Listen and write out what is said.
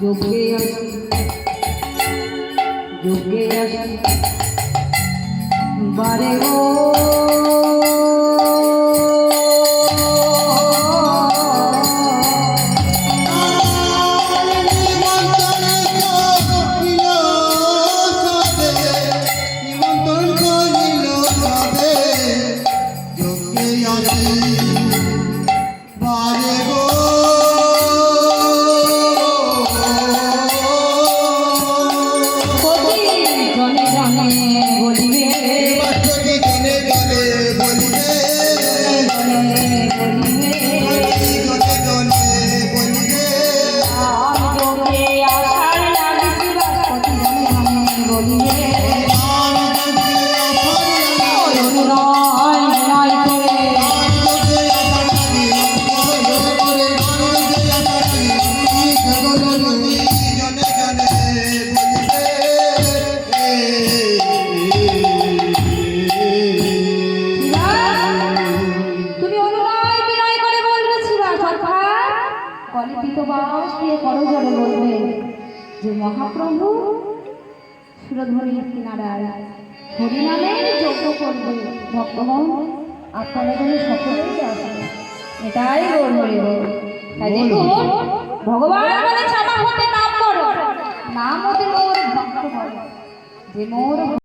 যোগে আসি যোগে আসি। বারে ও যে মহাপ্রভু সুরধ্বনির কিনারায় হরিনামের যজ্ঞ করবে ভক্তগণ আপনারা যেন সকলেই আসবে এটাই বলবে তাই দেখুন ভগবান! বলে ক্ষমা হতে নাম করো। নাম হতে মোর ভক্ত বলে। যে মোর